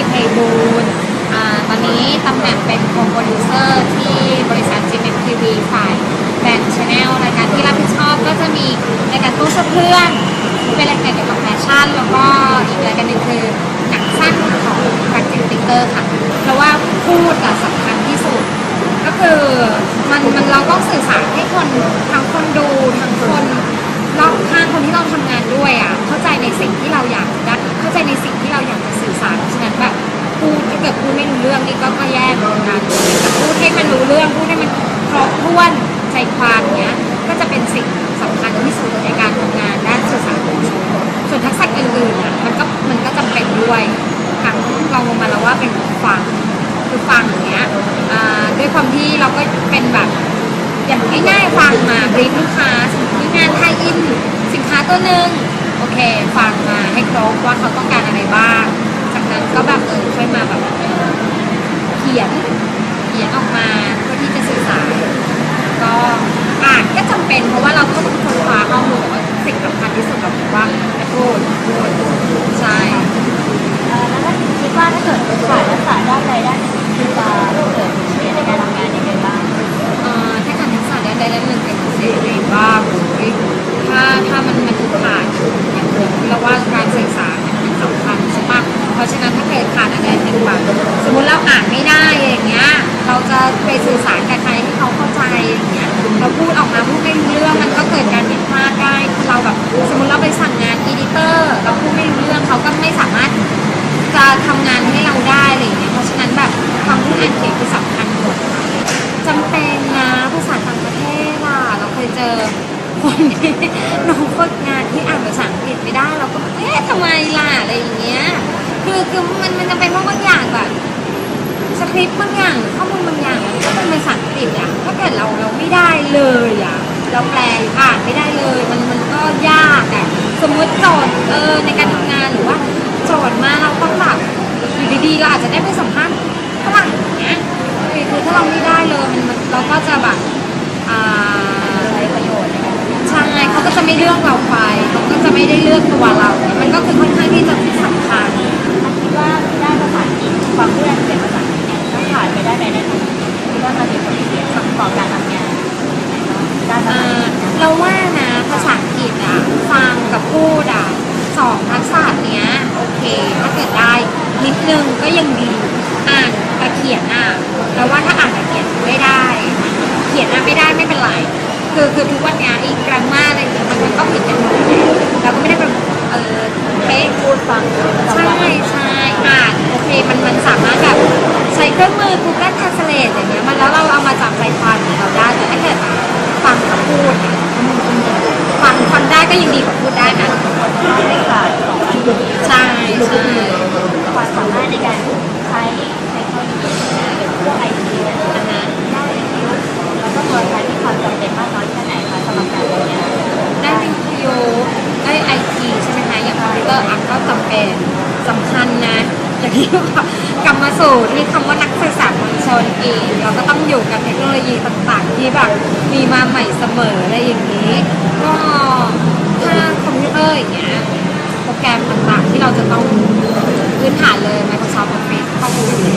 ติไพบูลตอนนี้ตำแหน่งเป็นโคโปรดิวเซอร์ที่บริษัท GMMTV ฝ่ายแบรนด์ชาแนลรายการที่รับผิดชอบก็จะมีรายการตู้เสื้อเพื่อนเป็นรายการเกี่ยวกับแฟชั่น แล้วก็อีกรายการหนึ่งคือหนังสั้นของแฟคจิติ๊กเกอร์ค่ะ เพราะว่าพูดอะสำคัญที่สุด ก็คือมันมันเราต้องสื่อสารให้คนทั้งคนดูทั้งคนรอบข้างคนที่เราทำงานด้วยอะเข้าใจในสิ่งที่เราอยากได้เข้าใจในสิ่งที่เราอยาก เรื่องพูดให้มันครบถ้วนใจความเนี้ย ก็จะเป็นสิ่งสำคัญที่สุดในการทำงานด้านสื่อสารมวลชนส่วนทักษะอื่นๆอะมันก็มันก็จำเป็นด้วยทั้งเราลงมาแล้วว่าเป็นฟังคือฟังอย่างเงี้ยอ่าด้วยความที่เราก็เป็นแบบอย่างง่ายๆฟังมาบรีฟลูกค้าสมมติมีงานไทยอินสินค้าตัวหนึ่งโอเคฟังมาให้ครบว่าเขาต้องการอะไรบ้าง แบบสมมติเราอ่านไม่ได้อย่างเงี้ย เราจะไปสื่อสารกับใครให้เขาเข้าใจอย่างเงี้ยเราพูดออกมาพูดไม่รู้เรื่องมันก็เกิดการผิดพลาดได้คือเราแบบสมมติเราไปสั่งงานอีดิเตอร์เราพูดไม่รู้เรื่องเขาก็ไม่สามารถจะทำงานให้เราได้อะไรอย่างเงี้ยเพราะฉะนั้นแบบความพูดอ่านเขียนคือสำคัญหมดจำเป็นนะภาษาต่างประเทศอะเราเคยเจอคนที่น้องฝึกงานที่อ่านภาษาอังกฤษไม่ได้เราก็เอ๊ะทำไมล่ะอะไรอย่างเงี้ย คือคือมันมันจำเป็นเพราะบางอย่างแบบสคริปต์บางอย่างข้อมูลบางอย่างมันก็เป็นภาษาอังกฤษอะถ้าเกิดเราเราไม่ได้เลยอะเราแปลอ่านไม่ได้เลย มันมันก็ยากอะสมมติโจทย์เออในการทำงานหรือว่าโจทย์มาเราต้องแบบอยู่ดีๆเราอาจจะได้ไปสัมภาษณ์ฝรั่งอย่างเงี้ยคือคือถ้าเราไม่ได้เลยมันเราก็จะแบบ ใช่เขาก็จะไม่เลือกเราไปเขาก็จะไม่ได้เลือกตัวเราเนี่ยมันก็คือค่อนข้างที่จะสำคัญถ้าคิดว่าด้านภาษาอังกฤษความพูดอ่านเขียนภาษาอังกฤษเนี่ยถ้าขาดไปได้านใดด้านหนึ่งคิดว่ามันมีผลเสียต่อการทำงานด้านภาอ่ษาอังกฤษานะเราว่านะภาษาอังกฤษอะฟังกับพูดอะสองทักษะเนี้ยโอเค ถ้าเกิดได้นิดนึงก็ยังดีอ่านกับเขียนอะเราว่าถ้าอ่านกับเขียนไม่ได้ เขียนอะไม่ได้ไม่เป็นไร คือคือทุกวันเนี้ยอีกกรามาอะไรอย่างเงี้ยมันมันก็ผิดกันหมดเราก็ไม่ได้แบบเออเป๊ะพูดฟังใช่ใช่อ่านโอเคมันมันสามารถแบบใช้เครื่องมือ Google Translate อย่างเงี้ยมันแล้วเราเอามาจับใจความของเราได้แต่ถ้าเกิดฟังกับพูดเนี่ยฟังฟังได้ก็ยังดีกว่าพูดได้นะไม่ขาดสองทีใช่ใช่ความสามารถในการใช้เทคโนโลยีเป็นพวกไอทีนะนะได้วิทยุแล้วก็โทรทัศน์ที่ ความจำเป็นมากน้อยแค่ไหนคะสำหรับการทำงานได้วิทยุได้ไอทีใช่ไหมคะอย่างคอมพิวเตอร์อะก็จำเป็นสำคัญนะอย่างที่บอกกลับมาสู่ที่คำว่านักสื่อสารมวลชนเองเราก็ต้องอยู่กับเทคโนโลยีต่างๆ ที่แบบมีมาใหม่เสมออะไรอย่างนี้ ก็ถ้าคอมพิวเตอร์อย่างเงี้ยโปรแกรมต่างๆ ที่เราจะต้องพื้นฐานเลย Microsoft Office เข้าไปเลย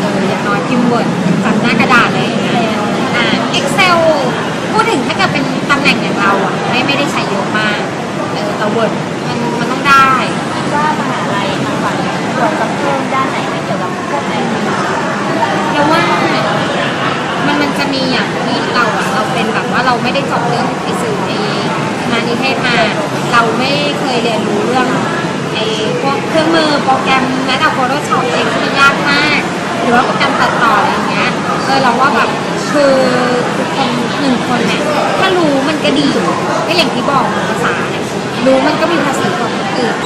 เอออย่างน้อยพิมพ์ Word จัดหน้ากระดาษอะไรอย่างเงี้ย อ่า Excel พูดถึงถ้าเกิดเป็นตำแหน่งอย่างเราอะไม่ไม่ได้ใช้เยอะมากเออแต่ Word มันมันต้องได้คิดว่ามหาลัยทางฝั่งเนี่ยควรจะเพิ่มด้านไหนให้เกี่ยวกับพวกไอทีเราว่ามันมันจะมีอย่างที่เราอะเราเป็นแบบว่าเราไม่ได้จบเรื่องไอสื่อในคณะนิเทศมาเราไม่เคยเรียนรู้เรื่องไอพวกเครื่องมือโปรแกรมแม้แต่ Photoshop เองที่มันยากมาก หรือว่าโปรแกรมตัดต่ออะไรอย่างเงี้ยเออเราว่าแบบคือค นหนึ่งคนเนี่ยถ้ารู้มันก็ดีก็อย่างที่บอกภาษาเนี่ยรู้มันก็มีภาษาของคนอื่น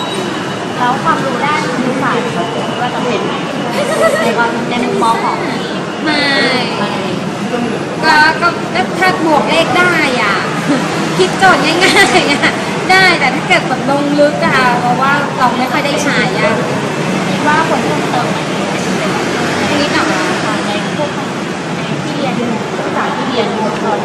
แล้วความรู้ด้านคณิตศาสตร์คิดว่าจำเป็นไหมในความในมุมมองของที่ไม่ก็ก็ถ้าบวกเลขได้อะคิดโจทย์ง่ายๆอะได้แต่ถ้าเกิดแบบลงลึกอะเพราะว่าเราไม่ค่อยได้ใช้อะคิดว่าควรเพิ่มเติมนี้หน่อย เรียนหมดเลย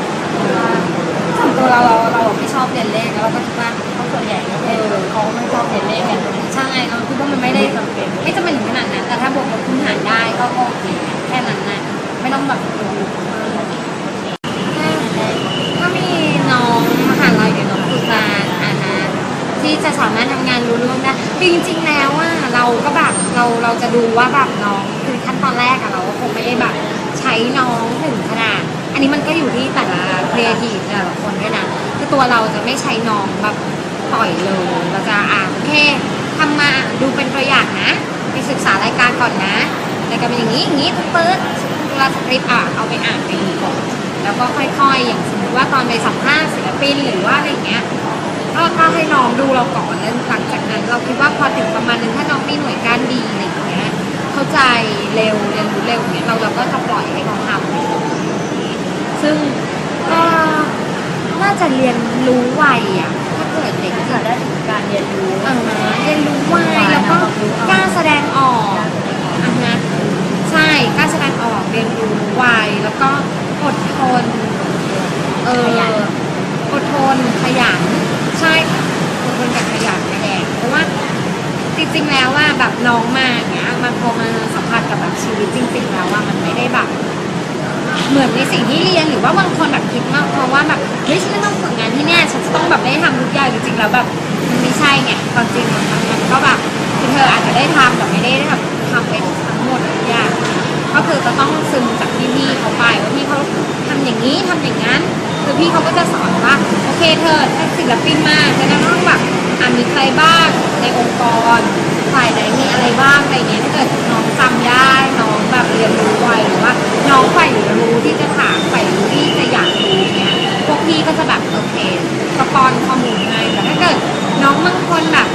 สำหรับตัวเราเราเราไม่ชอบเรียนเลขแล้วเราก็คิดว่าเขาส่วนใหญ่เออเขาไม่ชอบเรียนเลขกันใช่เราคิดว่ามันไม่ได้จำเป็นไม่จำเป็นถึงขนาดนั้น แต่ถ้าบวกกับพื้นฐานได้ก็โอเคแค่นั้นน่ะไม่ต้องแบบโอ้โหถ้ามีน้องมหาลัยหรือน้องตุลาอานะที่จะสามารถทำงานรู้ร่วมได้จริงๆแล้วอะเราก็แบบเราเราจะดูว่าแบบน้องคือขั้นตอนแรกอะเราก็คงไม่ได้แบบใช้น้องถึงขนาด อันนี้มันก็อยู่ที่แต่ละครีเอทีฟแต่ละคนด้วยนะคือตัวเราจะไม่ใช้น้องแบบปล่อยเลยเราจะอ่าโอเคทำมาดูเป็นตัวอย่างนะ ไปศึกษารายการก่อนนะรายการเป็นอย่างนี้อย่างนี้ปึ๊ดเวลาสคริปต์อะเอาไปอ่านไปดูก่อนแล้วก็ค่อยๆ อย่างสมมติว่าตอนไปสัมภาษณ์ศิลปินหรือว่าอะไรอย่างเงี้ยก็ก็ให้น้องดูเราก่อนแล้วหลังจากนั้น เราคิดว่าพอถึงประมาณนึงถ้าน้องมีหน่วยกานดีอะไรอย่างเงี้ยเข้าใจเร็วเรียนรู้เร็วเนี้ยเราเราก็จะปล่อยให้เขาทำ ซึ่งก็น่าจะเรียนรู้ไวอะถ้าเกิดเด็กค่ะได้ถึงการเรียนรู้เออเรียนรู้ไวแล้วก็กล้าแสดงออกอะนะใช่กล้าแสดงออกเรียนรู้ไวแล้วก็อดทนเอออดทนขยันใช่ค่ะอดทนกับขยันแสดงเพราะว่าจริงๆแล้วว่าแบบน้องมาอย่างเงี้ยมันพอมาสัมผัสกับแบบชีวิตจริง ๆ แล้วว่ามันไม่ได้แบบ เหมือนในสิ่งที่เรียนหรือว่าบางคนแบบคิดมากเพราะว่าแบบเฮ้ยฉันจะต้องฝึกงานที่เนี่ยฉันจะต้องแบบได้ทำทุกอย่างจริงๆแล้วแบบมันไม่ใช่ไงความจริงมันมันก็แบบคือเธออาจจะได้ทำแต่ไม่ได้แบบทำไปทั้งหมดทุกอย่างก็คือจะต้องซึมจากพี่ๆเขาไปว่าพี่เขาทำอย่างนี้ทำอย่างนั้นคือพี่เขาก็จะสอนว่าโอเคเธอถ้าศิลปินมาจะต้องแบบอ่ามีใครบ้างในองค์กร ฝ่ายไหนมีอะไรบ้างอะไรเงี้ยถ้าเกิดน้องจำได้น้องแบบเรียนรู้ไวหรือว่า น้องใฝ่รู้ที่จะถามใฝ่รู้ที่จะอยากรู้เนี้ยพวกพี่ก็จะแบบโอเคสปอนข้อมูลให้แต่ถ้าเกิดน้องบางคนแบบ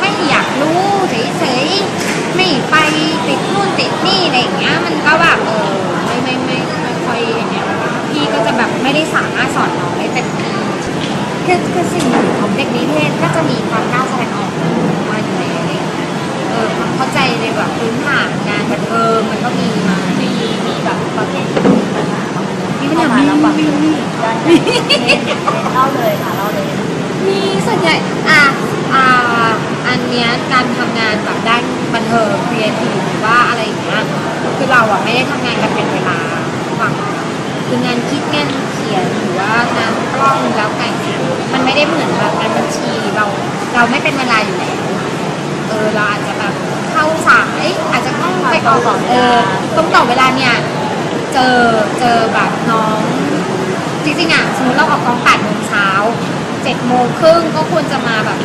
ไม่อยากรู้เฉยๆไม่ไปติดนู่นติดนี่อะไรอย่างเงี้ยมันก็แบบเออไม่ไม่ไม่ไม่ค่อยอย่างเงี้ยพี่ก็จะแบบไม่ได้สามารถสอนน้องได้เต็มที่คือคือสิ่งหนึ่งของเด็กนิเทศก็จะมีความกล้าแสดงออก ออความเข้าใจในแบบพื้นฐานงานบันเทิงมันก็มีมามีมีแบบประเภทที่มีปัญหาบ้างไหมมีปัญหาแล้วแบบมีมีด้านเล่าเลยค่ะเล่าเลยมีส่วนใหญ่อะอ่าอันเนี้ยการทำงานแบบด้านบันเทิงครีเอทีฟหรือว่าอะไรอย่างเงี้ยคือเราอะไม่ได้ทำงานกันเป็นเวลาฝั่งคืองานคิดงาน เออต้องต่อเวลาเนี่ย เจอเจอแบบน้อง จริงๆอะสมมติเราออกกองแปดโมงเช้าเจ็ดโมงครึ่งก็ควรจะมาแบบ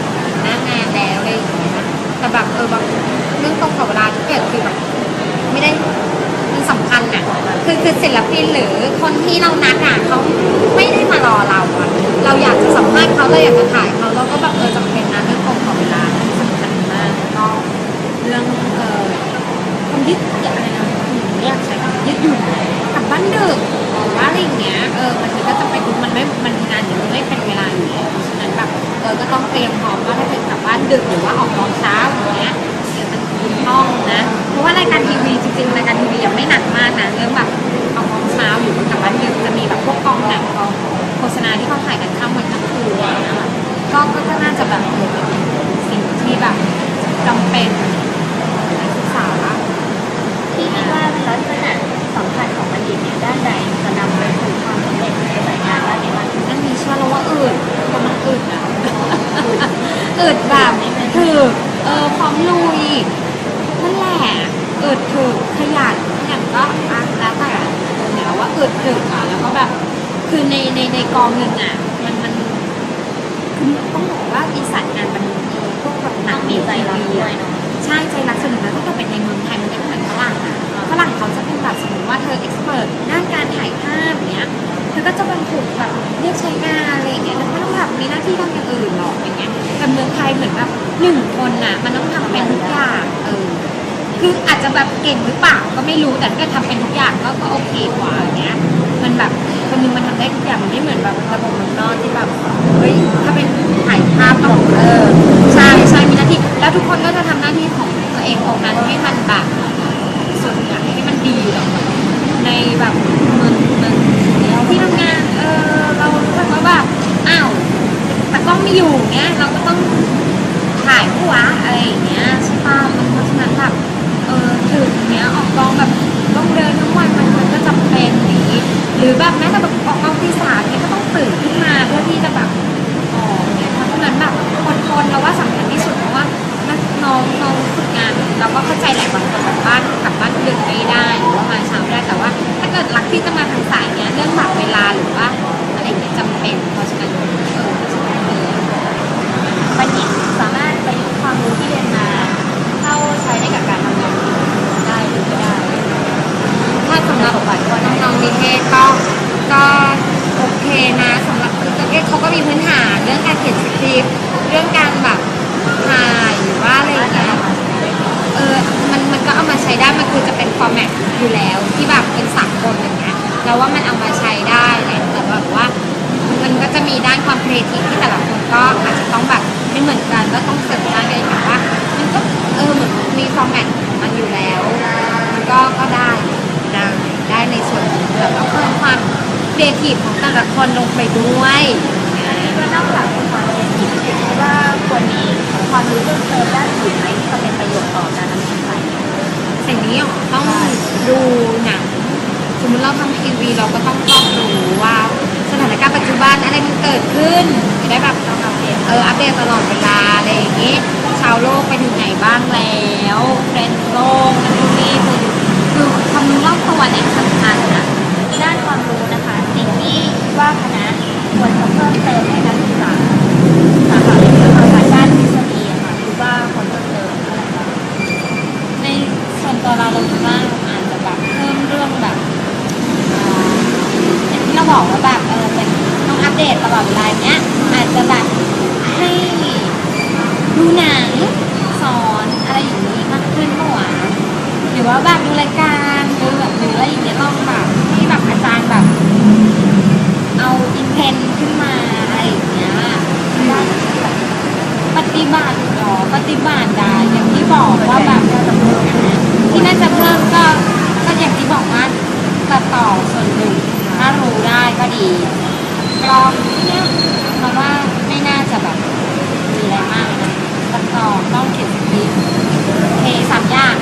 หน้างานแล้วอะไรอย่างเงี้ยแต่แบบเออแบบเรื่องตรงกับเวลาที่เกิดคือแบบไม่ได้มันสำคัญอะคือคือศิลปินหรือคนที่เรานัดอะเขาไม่ ต้องบอกว่าอีสานงานมันพวกแบบหนังองมีใจรักด้วยเนาะใช่ใจรักส่วนหนึ่งแล้วถ้าเกิดเป็นในเมืองไทยมันจะไม่เหมือนฝรั่งอะฝรั่งเขาจะเป็นแบบสมมติว่าเธอเอ็กซ์เพรสด้านการถ่ายภาพเนี้ยเธอก็จะบรรทุกแบบเรียกใช้งานอะไรอย่างเงี้ยแล้วไม่ต้องแบบมีหน้าที่ทำอย่างอื่นหรอกอย่างเงี้ยแต่เมืองไทยเหมือนแบบหนึ่งคนน่ะมันต้องทำเป็นทุกอย่างเออคืออาจจะแบบเก่งหรือเปล่าก็ไม่รู้แต่ถ้าเกิดทำเป็นทุกอย่างก็ก็โอเคกว่าอย่างเงี้ยมันแบบคนนึงมันทำได้ทุกอย่างมันไม่เหมือนแบบระบบเมืองนอกที่แบบ ตลอดเวลาอะไรอย่างนี้ ชาวโลกไปถึงไหนบ้างแล้วเทรนด์โลกนั่นนี่คือคือความรู้รอบตัวเนี่ยสำคัญนะด้านความรู้นะคะ สิ่งที่ว่าคณะควรจะเพิ่มเติมให้กับ บัติหรอปฏิบัติได้อย่างที่บอกว่าแบบที่น่าจะเพิ่มก็ก็อย่างที่บอกว่าตัดต่อส่วนหนึ่งถ้ารู้ได้ก็ดีกรองเนี่ยเพราะว่าไม่น่าจะแบบมีอะไรมากนะตัดต่อต้องเขียนสคริปต์เทสามอย่าง